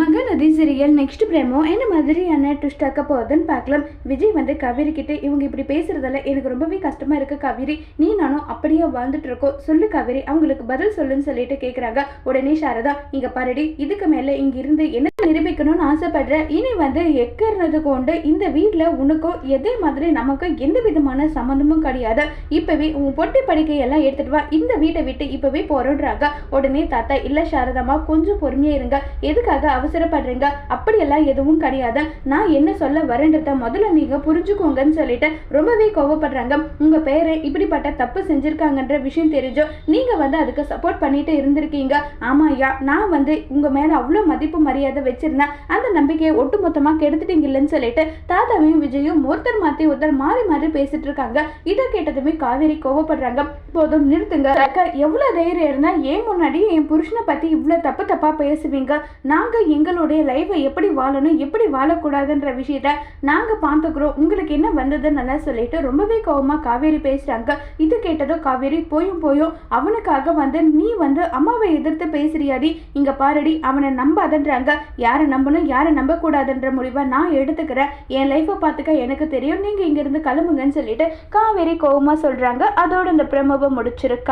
Mahanadi serial next பிரேமோ என்ன மாதிரியான twist ஆக்க போகுதுன்னு பார்க்கலாம். விஜய் வந்து கவிரி கிட்டே இவங்க இப்படி பேசுறதால எனக்கு ரொம்பவே கஷ்டமா இருக்கு கவிரி. நீ நானும் அப்படியே வாழ்ந்துட்டு இருக்கோம். சொல்லு கவிரி அவங்களுக்கு பதில் சொல்லுன்னு சொல்லிட்டு கேட்குறாங்க உடனே சாரதா இங்க பாருடி இதுக்கு மேல இங்க இருந்து என்ன நிரூபிக்கணும்னு ஆசைப்படுற இனி வந்து எக்கிறது கொண்டு இந்த வீட்டில் உனக்கும் எதே மாதிரி நமக்கும் எந்த விதமான சம்மந்தமும் கிடையாது. இப்பவே உன் பொட்டி படிக்கையெல்லாம் எடுத்துட்டு வா. இந்த வீட்டை விட்டு இப்போவே போகிறோன்றாங்க உடனே தாத்தா இல்ல சாரதம்மா கொஞ்சம் பொறுமையா இருங்க. எதுக்காக அவசரப்படுறீங்க? அப்படியெல்லாம் எதுவும் கிடையாது. நான் என்ன சொல்ல வரேன்றத முதல்ல நீங்க புரிஞ்சுக்கோங்கன்னு சொல்லிட்டு ரொம்பவே கோவப்படுறாங்க. உங்க பேரை இப்படிப்பட்ட தப்பு செஞ்சுருக்காங்கன்ற விஷயம் தெரிஞ்சோ நீங்க வந்து அதுக்கு சப்போர்ட் பண்ணிட்டு இருந்திருக்கீங்க. ஆமாம் ஐயா நான் வந்து உங்க மேல அவ்வளோ மதிப்பு மரியாதை வச்சிருந்தேன் அந்த நம்பிக்கையை ஒட்டுமொத்தமா கெடுத்துட்டீங்கல்லன்னு சொல்லிட்டு தாத்தாவையும் விஜயும் ஒருத்தர் மாத்தி ஒருத்தர் மாறி மாறி பேசிட்டு இருக்காங்க. இதை கேட்டதுமே காவேரி கோவப்படுறாங்க. போதும் நிறுத்துங்க. அக்கா எவ்வளவு தைரியம் இருந்தா ஏன் முன்னாடி என் புருஷனை பத்தி இவ்வளவு தப்பு தப்பா பேசுவீங்க? நாங்க எங்களுடைய லைஃபை எப்படி வாழணும் எப்படி வாழக்கூடாதுன்ற விஷயத்த நாங்க பார்த்துக்கிறோம். உங்களுக்கு என்ன வந்ததுன்னு நல்லா சொல்லிட்டு ரொம்பவே கோவமா காவேரி பேசுறாங்க. இது கேட்டதும் காவேரி போயும் போயும். அவனுக்காக வந்து நீ வந்து அம்மாவை எதிர்த்து பேசுறியாடி? இங்க பாருடி அவனை நம்பாதன்றாங்க. யாரை நம்பணும் யாரை நம்பக்கூடாதுன்ற முடிவை நான் எடுத்துக்கிறேன். என் லைஃப்பை பார்த்துக்க எனக்கு தெரியும். நீங்கள் இங்கேருந்து கிளம்புங்கன்னு சொல்லிட்டு காவேரி கோவமா சொல்கிறாங்க அதோட இந்த பிரமவை முடிச்சிருக்கா